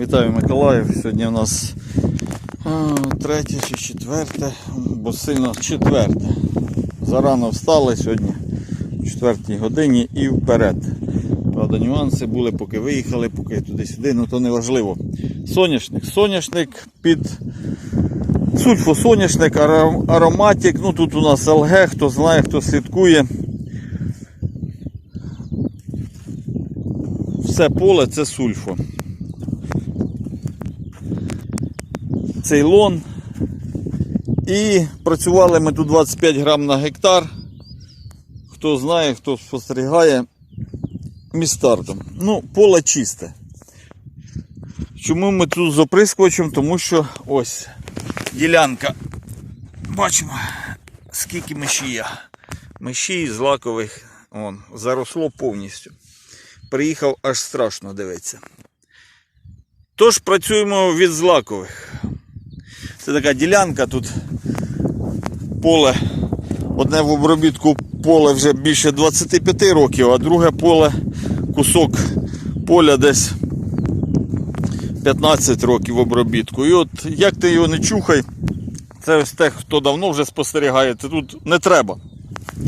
Вітаю Миколаїв. Сьогодні у нас третє чи четверте, бо сильно четверте. Зарано встали сьогодні в четвертій годині і вперед. Правда, нюанси були, поки виїхали, поки туди-сюди, ну то не важливо. Соняшник. Соняшник під сульфосоняшник, аром- ароматик. Ну тут у нас ЛГ, хто знає, хто слідкує. Все поле це сульфо. Цейлон. І працювали ми тут 25 грам на гектар. Хто знає, хто спостерігає містардом. Ну, поле чисте. Чому ми тут з оприскувачем? Тому що ось ділянка. Бачимо, скільки мешія. Мешій з лакових он, заросло повністю. Приїхав аж страшно дивиться. Тож працюємо від злакових. Це така ділянка тут поле. Одне в обробітку поле вже більше 25 років, а друге поле кусок поля десь 15 років в обробітку. І от як ти його не чухай, це ось те, хто давно вже спостерігає, це тут не треба.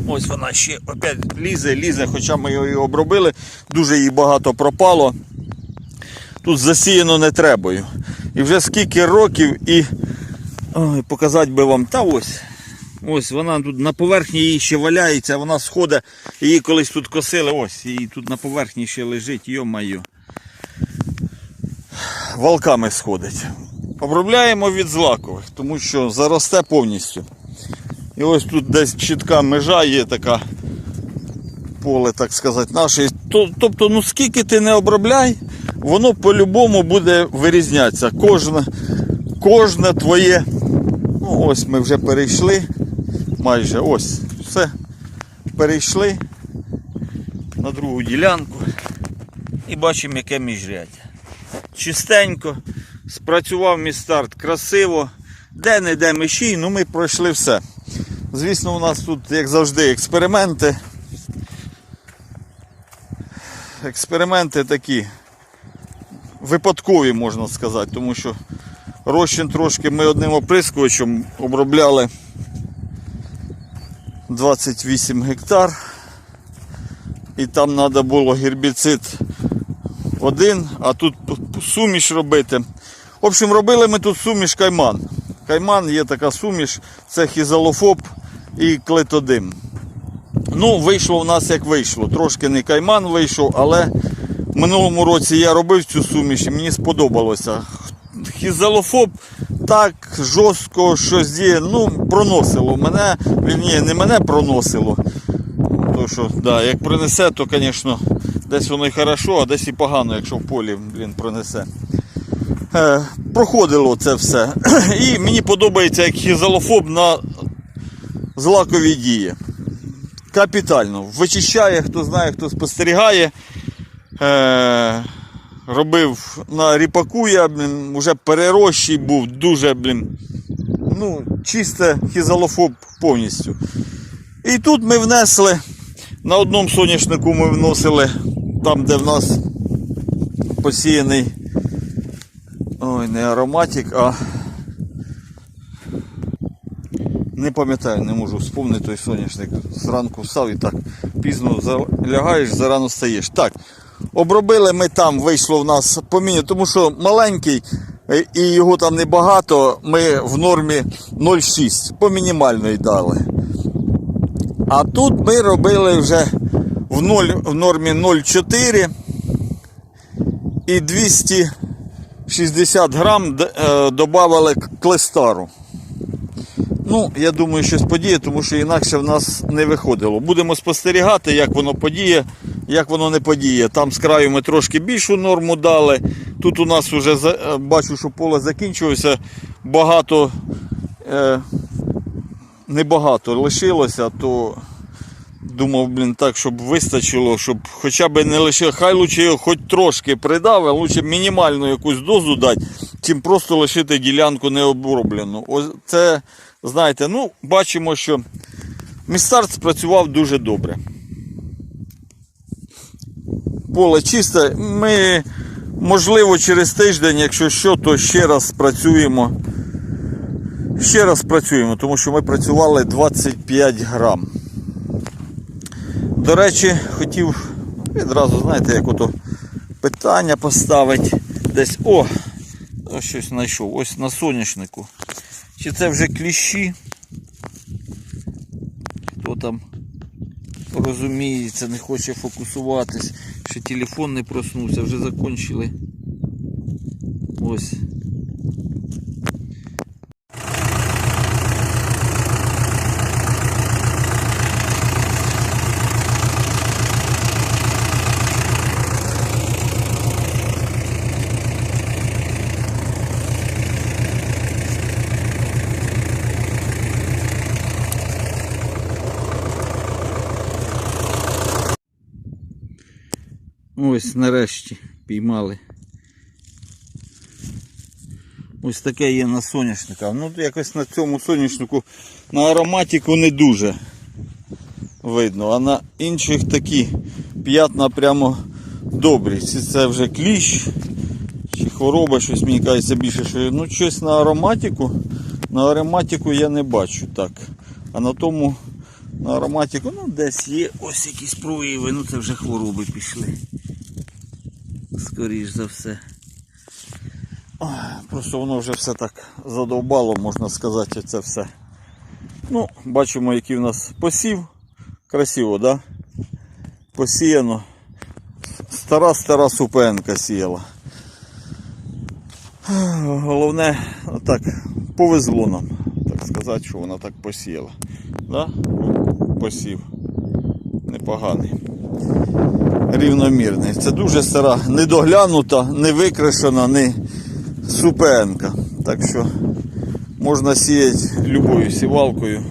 Ось вона ще опять лізе, лізе, хоча ми її обробили, дуже її багато пропало. Тут засіяно не требою. І вже скільки років і ой, показати би вам. Та ось. Ось вона тут на поверхні її ще валяється, вона сходить, її колись тут косили, ось, її тут на поверхні ще лежить, йо-майо. Волками сходить. Обробляємо від злакових, тому що заросте повністю. І ось тут десь чітка межа є така поле, так сказати, наше. Тобто, ну скільки ти не обробляй, воно по-любому буде вирізнятися. Кожне, кожне твоє. Ну, ось ми вже перейшли. Майже ось. Все. Перейшли на другу ділянку. І бачимо, яке міжряддя. Чистенько, спрацював мій старт красиво. Де не де мишій, ну ми пройшли все. Звісно, у нас тут, як завжди, експерименти. Експерименти такі випадкові, можна сказати, тому що розчин трошки ми одним оприскувачем обробляли 28 гектар. І там треба було гербіцид один, а тут суміш робити. В общем, робили ми тут суміш кайман. Кайман є така суміш, це хізалофоб і клетодим. Ну, вийшло в нас як вийшло. Трошки не кайман вийшов, але в минулому році я робив цю суміш і мені сподобалося. Хізалофоб так жорстко щось діє, ну, проносило мене, вірніше, не мене проносило. То що, да, як принесе, то, звісно, десь воно і хорошо, а десь і погано, якщо в полі блін, принесе. Е, проходило це все. І мені подобається, як хізалофоб на злакові дії. Капітально. Вичищає, хто знає, хто спостерігає. Е, робив на ріпаку, я блін, вже перерощий був, дуже, блін, ну, чисте хізалофоб повністю. І тут ми внесли, на одному соняшнику ми вносили, там, де в нас посіяний, ой, не ароматик, а не пам'ятаю, не можу вспомнити той соняшник. Зранку встав і так пізно залягаєш, зарано стаєш. Так, обробили ми там, вийшло в нас поміння, тому що маленький е, і його там небагато, ми в нормі 0,6 по мінімальної дали. А тут ми робили вже в, 0, в нормі 0,4 і 260 грам е, додавали клестару. Ну, я думаю, щось подіє, тому що інакше в нас не виходило. Будемо спостерігати, як воно подіє, як воно не подіє. Там з краю ми трошки більшу норму дали. Тут у нас вже е, бачу, що поле закінчилося. Багато, е, небагато лишилося, то думав, блін, так, щоб вистачило, щоб хоча б не лише, хай лучше його хоч трошки придав, а лучше мінімальну якусь дозу дати, чим просто лишити ділянку необроблену. Ось це, знаєте, ну, бачимо, що містарт спрацював дуже добре. Поле чисте. Ми Можливо, через тиждень, якщо що, то ще раз працюємо. Ще раз працюємо, тому що ми працювали 25 грам. До речі, хотів відразу, знаєте, як ото питання поставити десь. О! Ось щось знайшов. Ось на соняшнику. Чи це вже кліщі? Хто там розуміється, не хоче фокусуватись, ще телефон не проснувся, вже закончили. Ось. Ось нарешті піймали. Ось таке є на соняшника. Ну якось на цьому соняшнику на ароматику не дуже видно, а на інших такі п'ятна прямо добрі. Чи це вже кліщ, чи хвороба, щось мені кажеться більше, що ну щось на ароматику. На ароматику я не бачу так. А на тому на ароматику, ну десь є ось якісь прояви, ну це вже хвороби пішли. Скоріш за все. Просто воно вже все так задовбало, можна сказати, це все. Ну, бачимо, який в нас посів. Красиво, да? Посіяно. Стара-стара супенка сіяла. Головне, так, повезло нам, так сказати, що вона так посіяла. Да? Посів. Непоганий. Рівномірний. Це дуже стара, недоглянута, не викришена, не супенка. Так що можна сіяти любою сівалкою.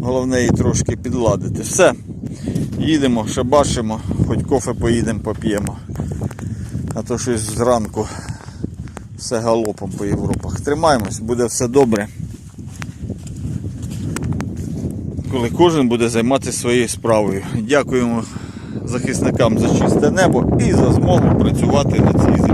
Головне її трошки підладити. Все. Їдемо, шабашимо, хоч кофе поїдемо, поп'ємо. А то щось зранку все галопом по Європах. Тримаємось, буде все добре. Коли кожен буде займатися своєю справою. Дякуємо захисникам за чисте небо і за змогу працювати на цій землі.